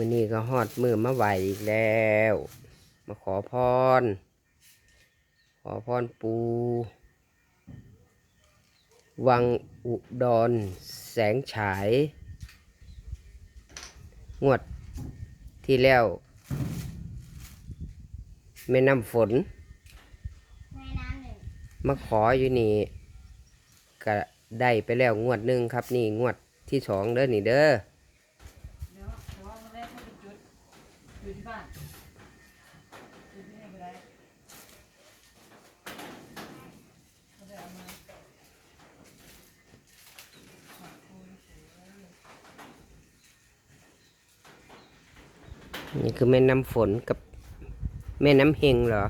มื้อนี้ก็ฮอดมือมาไหวอีกแล้ว มาขอพร ขอพรปู วังอุดรแสงฉาย งวดที่แล้วแม่น้ำฝนแม่น้ำหนึ่งมาขออยู่นี่ก็ได้ไปแล้วงวดหนึ่งครับนี่งวดที่สองเด้อนี่เด้อ เดี๋ยวแต่ว่าวันแรกเขาเป็นจุดอยู่ที่บ้านจุดที่ไหนก็ได้ก็ได้เอามาฝากคุณ นี่คือแม่น้ำฝนกับแม่น้ำเฮงเหรอ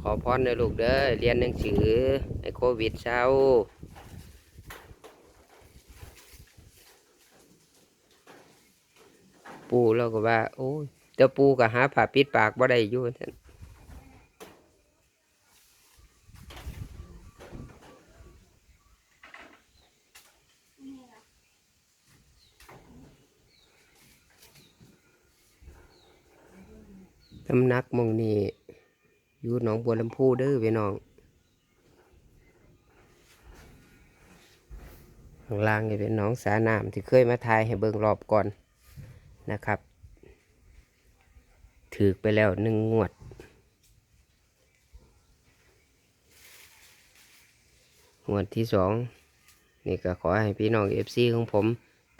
ขอพรเลยลูกเด้อ เรียนหนังสือไอโควิดเศร้าปูเราก็ว่า โอ้ยเจ้าปูก็หาผ่าปิดปากบ่ได้อยู่ท่น ตำนักมองนี่อยู่หนองบัวลำพูเด้อพี่น้องข้างล่างนี่เป็นหนองสาน้ำที่เคยมาทายให้เบิ่งรอบก่อนนะครับ ถือไปแล้วหนึ่งงวด งวดที่สองนี่ก็ขอให้พี่น้องเอฟซีของผม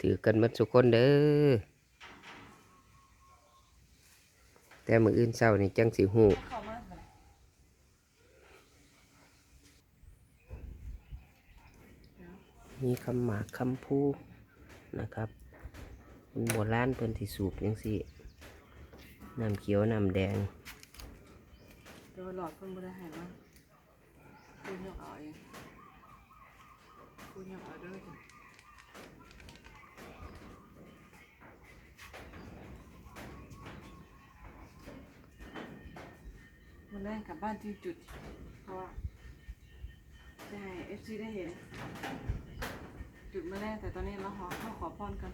ถือกันมัดทุกคนเด้อ แต่มืออื่นเศร้านี่จังสิหูมีคำหมากคำพูนะครับเป็นโบราณเพิ่นที่สูบยังสิน้ำเขียวน้ำแดงเดี๋ยวหลอดเพิ่นบ่ได้ให้มาคุณยกเอาเองคุณยกเอาเด้อ จ้ะมันแรงกลับบ้านที่จุดเพราะว่าได้เอฟซีได้เห็น จุดมาแรกแต่ตอนนี้เราขอเข้าขอพรกัน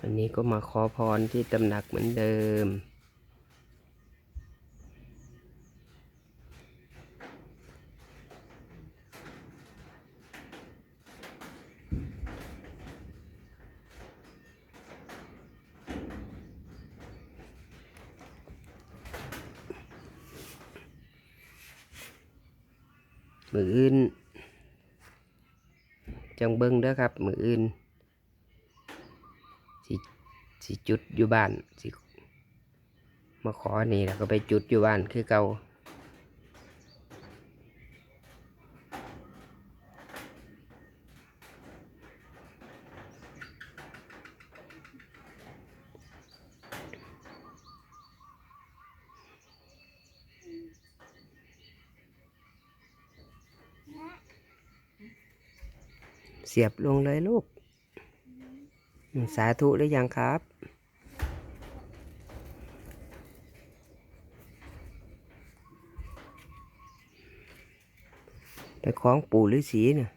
วันนี้ก็มาขอพรที่ตำหนักเหมือนเดิม มืออื่นจังเบิ้งเด้อครับ มืออื่นสิสิจุดอยู่บ้านสิมาขอนี่แล้วก็ไปจุดอยู่บ้านคือเก่า เสียบลงเลยลูก สาธุหรือยังครับ ไปคล้องปู่ฤาษีเนี่ย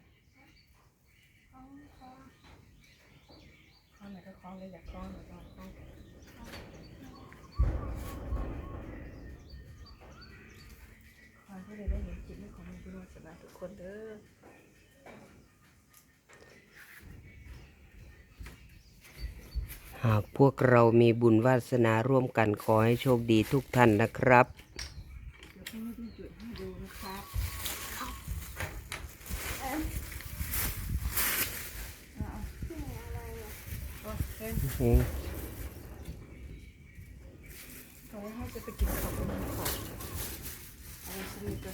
ข้างไหนก็คล้องเลยอยากคล้องหรือคล้องให้ได้เห็นจิตในของมีคุณวาสนาทุกคนเด้อ หากพวกเรามีบุญวาสนาร่วมกันขอให้โชคดีทุกท่านนะครับเดี๋ยวพี่ไม่ได้จุดให้ดูนะครับเอาให้จะไปกินข้าวกับมันขอบอะไรสักนิด